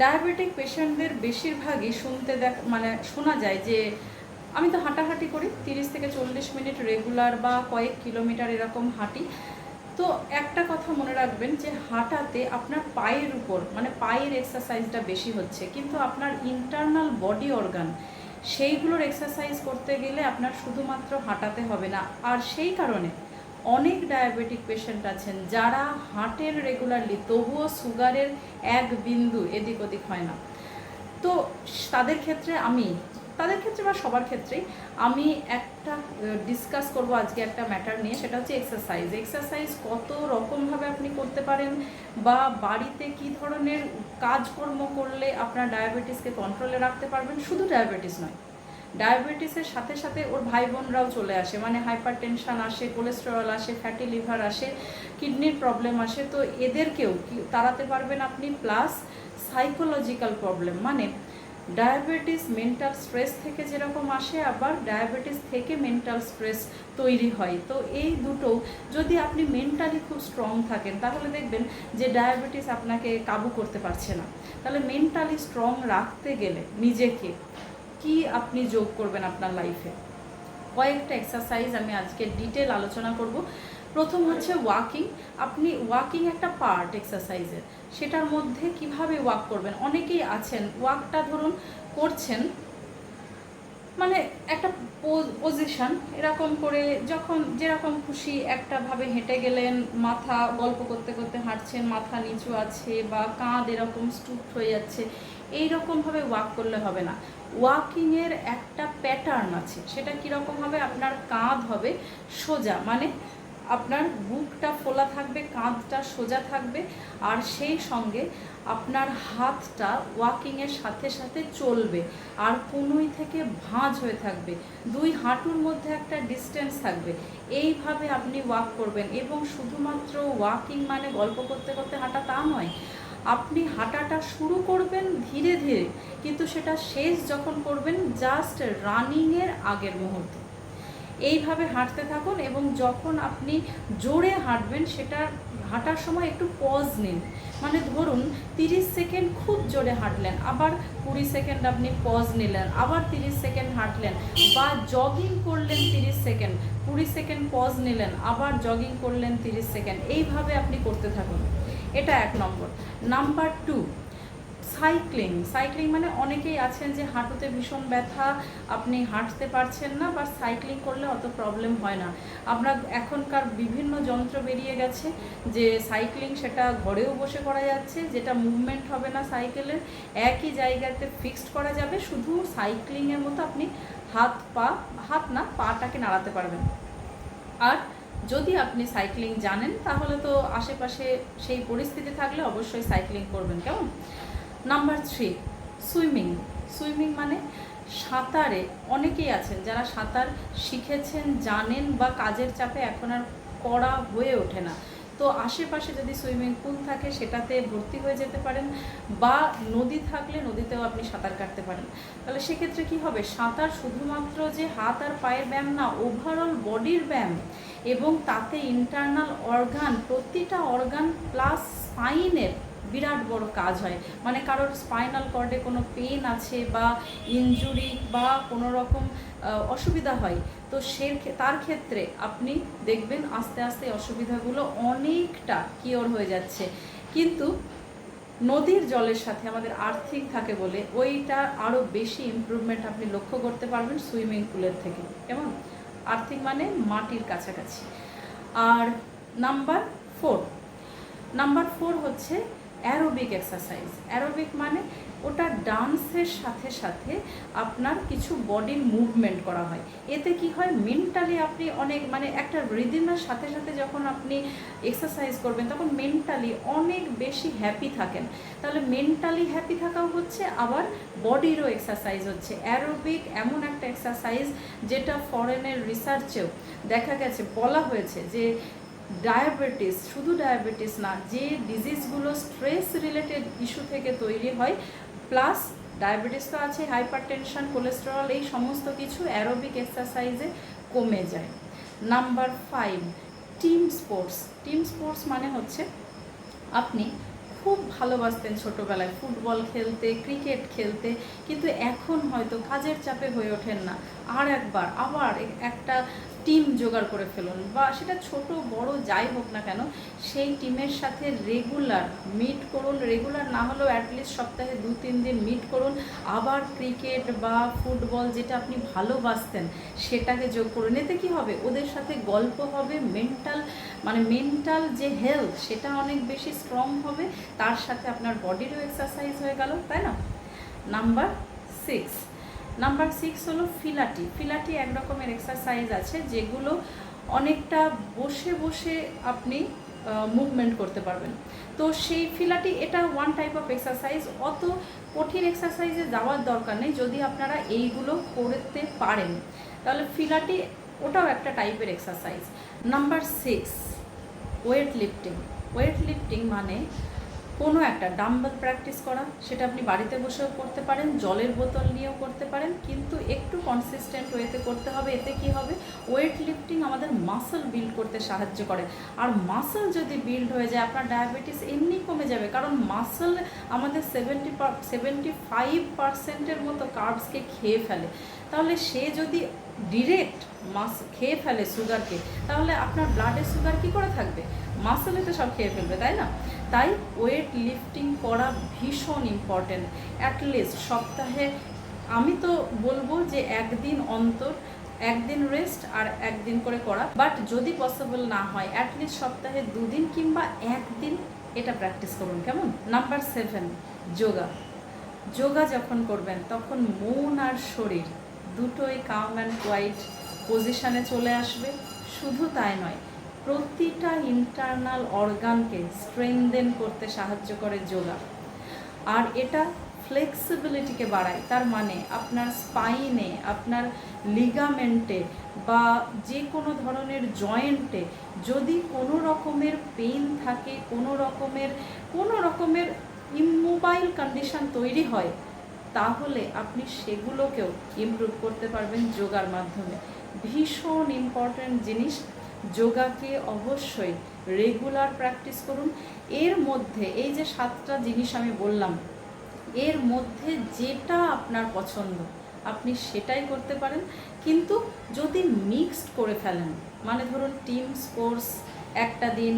Diabetic পেশেন্টদের বেশিরভাগই শুনতে দেখ মানে শোনা যায় যে আমি তো হাঁটাহাঁটি করি, তিরিশ থেকে চল্লিশ মিনিট রেগুলার বা কয়েক কিলোমিটার এরকম হাঁটি। তো একটা কথা মনে রাখবেন যে হাঁটাতে আপনার পায়ের উপর মানে পায়ের এক্সারসাইজটা বেশি হচ্ছে। কিন্তু আপনার ইন্টারনাল বডি অর্গান সেইগুলোর এক্সারসাইজ করতে গেলে আপনার শুধুমাত্র হাঁটাতে হবে না। আর সেই কারণে অনেক ডায়াবেটিক পেশেন্ট আছেন, যারা হাঁটেন রেগুলারলি তবুও সুগারের এক বিন্দু এদিক ওদিক হয় না। তো তাদের ক্ষেত্রে আমি, তাদের ক্ষেত্রে বা সবার ক্ষেত্রেই আমি একটা ডিসকাস করব আজকে একটা ম্যাটার নিয়ে, সেটা হচ্ছে এক্সারসাইজ এক্সারসাইজ কত রকমভাবে আপনি করতে পারেন বা বাড়িতে কি ধরনের কাজকর্ম করলে আপনার ডায়াবেটিসকে কন্ট্রোলে রাখতে পারবেন? শুধু ডায়াবেটিস নয় ডায়াবেটিসের সাথে সাথে ওর ভাই বোনরাও চলে আসে। মানে হাইপার টেনশন আসে, কোলেস্টেরল আসে, ফ্যাটি লিভার আসে, কিডনির প্রবলেম আসে। তো এদেরকেও তাড়াতে পারবেন আপনি? Plus psychological problem. মানে ডায়াবেটিস মেন্টাল স্ট্রেস থেকে যেরকম আসে, আবার ডায়াবেটিস থেকে মেন্টাল স্ট্রেস তৈরি হয়। তো এই দুটো যদি আপনি মেন্টালি খুব স্ট্রং থাকেন, তাহলে দেখবেন যে ডায়াবেটিস আপনাকে কাবু করতে পারছে না। তাহলে মেন্টালি স্ট্রং রাখতে গেলে নিজেকে কি আপনি যোগ করবেন আপনার লাইফে কয়েকটা এক্সারসাইজ আমি আজকে ডিটেল আলোচনা করব। প্রথম হচ্ছে ওয়াকিং আপনি ওয়াকিং একটা পার্ট এক্সারসাইজের সেটার মধ্যে কীভাবে ওয়াক করবেন? অনেকেই আছেন ওয়াকটা ধরুন করছেন মানে একটা পজিশন এরকম করে যখন যেরকম খুশি একটাভাবে হেঁটে গেলেন, মাথা গল্প করতে করতে হাঁটছেন, মাথা নিচু আছে বা কাঁধ এরকম স্টুপ হয়ে যাচ্ছে এই রকমভাবে ওয়াক করলে হবে না। ওয়াকিংয়ের একটা প্যাটার্ন আছে। সেটা কীরকম হবে? আপনার কাঁধ হবে সোজা মানে আপনার বুকটা ফোলা থাকবে, কাঁধটা সোজা থাকবে, আর সেই সঙ্গে আপনার হাতটা ওয়াকিংয়ের সাথে সাথে চলবে, আর কনুই থেকে ভাঁজ হয়ে থাকবে। দুই হাঁটুর মধ্যে একটা ডিস্টেন্স থাকবে। এইভাবে আপনি ওয়াক করবেন এবং শুধুমাত্র ওয়াকিং মানে গল্প করতে করতে হাঁটা তা নয় আপনি হাঁটাটা শুরু করবেন ধীরে ধীরে, কিন্তু সেটা শেষ যখন করবেন জাস্ট রানিংয়ের আগের মুহূর্তে। এইভাবে হাঁটতে থাকুন এবং যখন আপনি জোরে হাঁটবেন সেটা হাঁটার সময় একটু পজ নিন। মানে ধরুন তিরিশ সেকেন্ড খুব জোরে হাঁটলেন, আবার কুড়ি সেকেন্ড আপনি পজ নিলেন, আবার তিরিশ সেকেন্ড হাঁটলেন, বা জগিং করলেন তিরিশ সেকেন্ড, কুড়ি সেকেন্ড পজ নিলেন, আবার জগিং করলেন তিরিশ সেকেন্ড, এইভাবে আপনি করতে থাকুন। এটা এক নম্বর। নাম্বার টু সাইক্লিং সাইক্লিং মানে অনেকেই আছেন যে হাঁটুতে ভীষণ ব্যথা, আপনি হাঁটতে পারছেন না বা সাইক্লিং করলে অত প্রবলেম হয় না। আমরা এখনকার বিভিন্ন যন্ত্র বেরিয়ে গেছে যে সাইক্লিং সেটা ঘরেও বসে করা যাচ্ছে, যেটা মুভমেন্ট হবে না সাইকেলের একই জায়গাতে ফিক্সড করা যাবে, শুধু সাইক্লিংয়ের মতো আপনি হাত পা, হাত না, পাটাকে নাড়াতে পারবেন। আর যদি আপনি সাইক্লিং জানেন, তাহলে তো আশেপাশে সেই পরিস্থিতি থাকলে অবশ্যই সাইক্লিং করবেন। কেমন? Number three, swimming. সুইমিং মানে সাঁতারে অনেকেই আছেন যারা সাঁতার শিখেছেন, জানেন বা কাজের চাপে এখন আর করা হয়ে ওঠে না। তো আশেপাশে যদি সুইমিং পুল থাকে, সেটাতে ভর্তি হয়ে যেতে পারেন বা নদী থাকলে নদীতেও আপনি সাঁতার কাটতে পারেন। তাহলে সেক্ষেত্রে কি হবে? সাঁতার শুধুমাত্র যে হাত আর পায়ের ব্যায়াম না ওভারঅল বডির ব্যায়াম এবং তাতে ইন্টারনাল অর্গান প্রতিটা অর্গান প্লাস স্পাইনের বিরাট বড় কাজ হয়। মানে কারোর স্পাইনাল কর্ডে কোনো পেন আছে বা ইনজুরি বা কোনো রকম অসুবিধা হয়, তো সে তার ক্ষেত্রে আপনি দেখবেন আস্তে আস্তে অসুবিধাগুলো অনেকটা কিওর হয়ে যাচ্ছে। কিন্তু নদীর জলের সাথে আমাদের আর্থিক থাকে বলে ওইটা আরও বেশি ইমপ্রুভমেন্ট আপনি লক্ষ্য করতে পারবেন সুইমিং পুলের থেকে। কেমন? আর্থিক মানে মাটির কাছাকাছি। আর নাম্বার ফোর নাম্বার ফোর হচ্ছে অ্যারোবিক এক্সারসাইজ। অ্যারোবিক মানে ওটা ডান্সের সাথে সাথে আপনার কিছু বডির মুভমেন্ট করা হয়। এতে কি হয়? মেন্টালি আপনি অনেক মানে একটা রিদিমের সাথে সাথে যখন আপনি এক্সারসাইজ করবেন, তখন মেন্টালি অনেক বেশি হ্যাপি থাকেন। তাহলে মেন্টালি হ্যাপি থাকাও হচ্ছে, আবার বডিরও এক্সারসাইজ হচ্ছে। অ্যারোবিক এমন একটা এক্সারসাইজ যেটা ফরেনের রিসার্চেও দেখা গেছে, বলা হয়েছে যে ডায়াবেটিস, শুধু ডায়াবেটিস না, যে ডিজিজগুলো স্ট্রেস রিলেটেড ইস্যু থেকে তৈরি হয় প্লাস ডায়াবেটিস তো আছে হাইপার টেনশন কোলেস্টেরল এই সমস্ত কিছু অ্যারোবিক এক্সারসাইজে কমে যায়। Number five team sports team sports মানে হচ্ছে আপনি খুব ভালোবাসতেন ছোটবেলায়, ফুটবল খেলতে, ক্রিকেট খেলতে, কিন্তু এখন হয়তো কাজের চাপে হয়ে ওঠেন না। আর একবার, আবার একটা টিম জোগাড় করে ফেলুন বা সেটা ছোট, বড় যাই হোক না কেন, সেই টিমের সাথে রেগুলার মিট করুন। রেগুলার না হলেও অ্যাটলিস্ট সপ্তাহে দু, তিন দিন মিট করুন। আবার ক্রিকেট বা ফুটবল যেটা আপনি ভালোবাসতেন, সেটাকে যোগ করুন। এতে কি হবে? ওদের সাথে গল্প হবে মেন্টাল মানে মেন্টাল যে হেলথ সেটা অনেক বেশি স্ট্রং হবে, তার সাথে আপনার বডিরও এক্সারসাইজ হয়ে গেল, তাই না? নাম্বার সিক্স নাম্বার সিক্স হলো ফিলাটি। ফিলাটি এক রকমের এক্সারসাইজ আছে, যেগুলো অনেকটা বসে বসে আপনি মুভমেন্ট করতে পারবেন। তো সেই ফিলাটি, এটা ওয়ান টাইপ অফ এক্সারসাইজ অত কঠিন এক্সারসাইজে যাওয়ার দরকার নেই, যদি আপনারা এইগুলো করতে পারেন। তাহলে ফিলাটি ওটাও একটা টাইপের exercise number six weight lifting weight lifting মানে কোনো একটা ডাম্বেল প্র্যাকটিস করা, সেটা আপনি বাড়িতে বসেও করতে পারেন, জলের বোতল নিয়েও করতে পারেন, কিন্তু একটু কনসিস্টেন্ট ওয়েতে করতে হবে, এতে কি হবে? ওয়েট লিফটিং আমাদের মাসল বিল্ড করতে সাহায্য করে। আর মাসল যদি বিল্ড হয়ে যায়, আপনার ডায়াবেটিস এমনি কমে যাবে, কারণ মাসল আমাদের সেভেন্টি সেভেন্টি ফাইভ পার্সেন্টের মতো কার্বসকে খেয়ে ফেলে। তাহলে সে যদি ডিরেক্ট মাস খেয়ে ফেলে সুগারকে তাহলে আপনার ব্লাডে সুগার কি করে থাকবে? মাসলে তো সব খেয়ে ফেলবে, তাই না? তাই ওয়েট লিফটিং করা ভীষণ ইম্পর্টেন্ট অ্যাটলিস্ট সপ্তাহে আমি তো বলব যে একদিন অন্তর, একদিন রেস্ট আর একদিন করে করা। বাট যদি পসিবল না হয় অ্যাটলিস্ট সপ্তাহে দুদিন কিংবা একদিন এটা প্র্যাকটিস করুন, কেমন? নাম্বার সেভেন যোগা যোগা যখন করবেন, তখন মন আর শরীর দুটোই কাম অ্যান্ড কোয়াইট পজিশানে চলে আসবে। শুধু তাই নয়, প্রতিটা ইন্টারনাল অর্গানকে স্ট্রেংদেন করতে সাহায্য করে যোগা আর এটা ফ্লেক্সিবিলিটিকে বাড়ায়, তার মানে আপনার স্পাইনে আপনার লিগামেন্টে বা যে কোনো ধরনের জয়েন্টে যদি কোনো রকমের পেইন থাকে, কোনো রকমের কোনো রকমের ইমোবাইল কন্ডিশন তৈরি হয় তাহলে আপনি সেগুলোকেও ইমপ্রুভ করতে পারবেন যোগার মাধ্যমে। ভীষণ ইম্পর্ট্যান্ট জিনিস, যোগাকে অবশ্যই রেগুলার প্র্যাকটিস করুন। এর মধ্যে, এই যে সাতটা জিনিস আমি বললাম, এর মধ্যে যেটা আপনার পছন্দ, আপনি সেটাই করতে পারেন। কিন্তু যদি মিক্সড করে ফেলেন মানে ধরুন টিম স্পোর্টস একটা দিন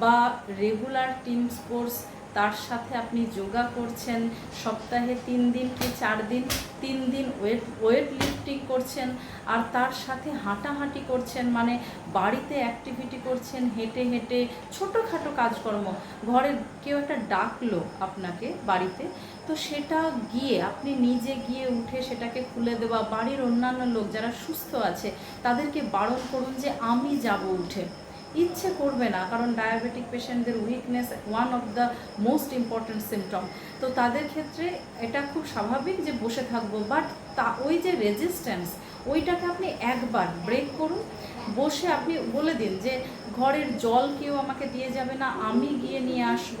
বা রেগুলার টিম স্পোর্টস তার সাথে আপনি যোগা করছেন, সপ্তাহে তিন দিন কি চার দিন? তিন দিন ওয়েট ওয়েট লিফটিং করছেন আর তার সাথে হাঁটাহাঁটি করছেন মানে বাড়িতে অ্যাক্টিভিটি করছেন, হেঁটে হেঁটে ছোটোখাটো কাজকর্ম। ঘরের কেউ একটা ডাকলো আপনাকে বাড়িতে, তো সেটা গিয়ে আপনি নিজে গিয়ে উঠে সেটাকে খুলে দেওয়া, বাড়ির অন্যান্য লোক যারা সুস্থ আছে, তাদেরকে বারণ করুন যে, আমি যাব উঠে। ইচ্ছে করবে না, কারণ ডায়াবেটিক পেশেন্টদের weakness one of the most important symptom তো তাদের ক্ষেত্রে এটা খুব স্বাভাবিক যে বসে থাকব বাট তা ওই যে রেজিস্ট্যান্স ওইটাকে আপনি একবার ব্রেক করুন। বসে আপনি বলে দিন যে, ঘরের জল কেউ আমাকে দিয়ে যাবে না, আমি গিয়ে নিয়ে আসব।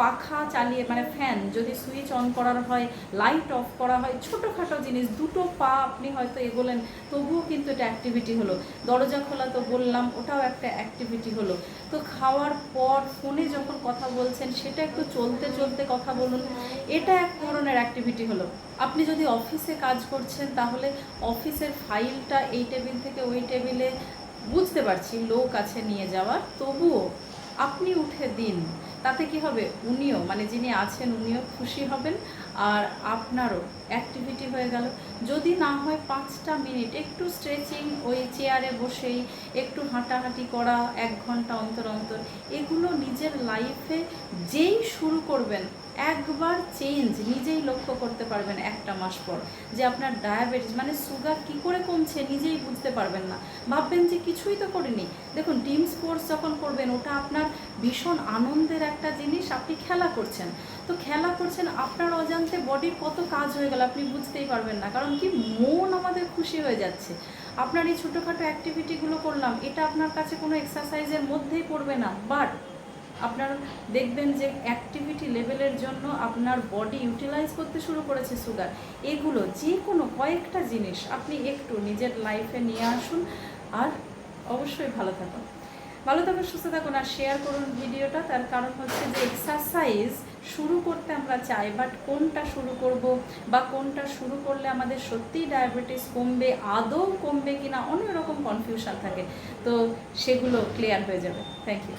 পাখা চালিয়ে মানে ফ্যান যদি সুইচ অন করার হয় লাইট অফ করা হয়, ছোটোখাটো জিনিস, দুটো পা আপনি হয়তো এগোলেন, তবুও কিন্তু এটা অ্যাক্টিভিটি হলো। দরজা খোলা তো বললাম, ওটাও একটা অ্যাক্টিভিটি হলো। তো খাওয়ার পর ফোনে যখন কথা বলছেন, সেটা একটু চলতে চলতে কথা বলুন, এটা এক ধরনের অ্যাক্টিভিটি হলো। আপনি যদি অফিসে কাজ করছেন, তাহলে অফিসের ফাইলটা এই টেবিল থেকে ওই টেবিলে বুঝতে পারছি, লোক আছে নিয়ে যাওয়ার, তবুও আপনি উঠে দিন। তাতে কি হবে? উনিও মানে যিনি আছেন, উনিও খুশি হবেন। আর আপনারও অ্যাক্টিভিটি হয়ে গেল। যদি না হয় পাঁচটা মিনিট, একটু স্ট্রেচিং ওই চেয়ারে বসেই, একটু হাঁটাহাঁটি করা এক ঘণ্টা অন্তর অন্তর, এগুলো নিজের লাইফে যেই শুরু করবেন, একবার চেঞ্জ নিজেই লক্ষ্য করতে পারবেন একটা মাস পর। যে আপনার ডায়াবেটিস মানে সুগার কি করে কমছে নিজেই বুঝতে পারবেন না। ভাববেন যে কিছুই তো করিনি। দেখুন টিম স্পোর্টস যখন করবেন, ওটা আপনার ভীষণ আনন্দের একটা জিনিস, আপনি খেলা করছেন। তো খেলা করছেন, আপনার অজান্তে বডির কত কাজ হয়ে গেল, আপনি বুঝতেই পারবেন না। কারণ কি মন আমাদের খুশি হয়ে যাচ্ছে। আপনার এই ছোটোখাটো অ্যাক্টিভিটিগুলো করলাম, এটা আপনার কাছে কোনো এক্সারসাইজের মধ্যেই পড়বে না। বাট আপনার দেখবেন যে অ্যাক্টিভিটি লেভেলের জন্য আপনার বডি ইউটিলাইজ করতে শুরু করেছে সুগার এগুলো যে কোনো কয়েকটা জিনিস আপনি একটু নিজের লাইফে নিয়ে আসুন, আর অবশ্যই ভালো থাকুন। ভালো থাকুন, সুস্থ থাকুন আর শেয়ার করুন ভিডিওটা। তার কারণ হচ্ছে যে এক্সারসাইজ শুরু করতে আমরা চাই বাট কোনটা শুরু করব বা কোনটা শুরু করলে আমাদের সত্যিই ডায়াবেটিস কমবে, আদৌ কমবে কিনা অনেক রকম কনফিউশন থাকে। তো সেগুলো ক্লিয়ার হয়ে যাবে। Thank you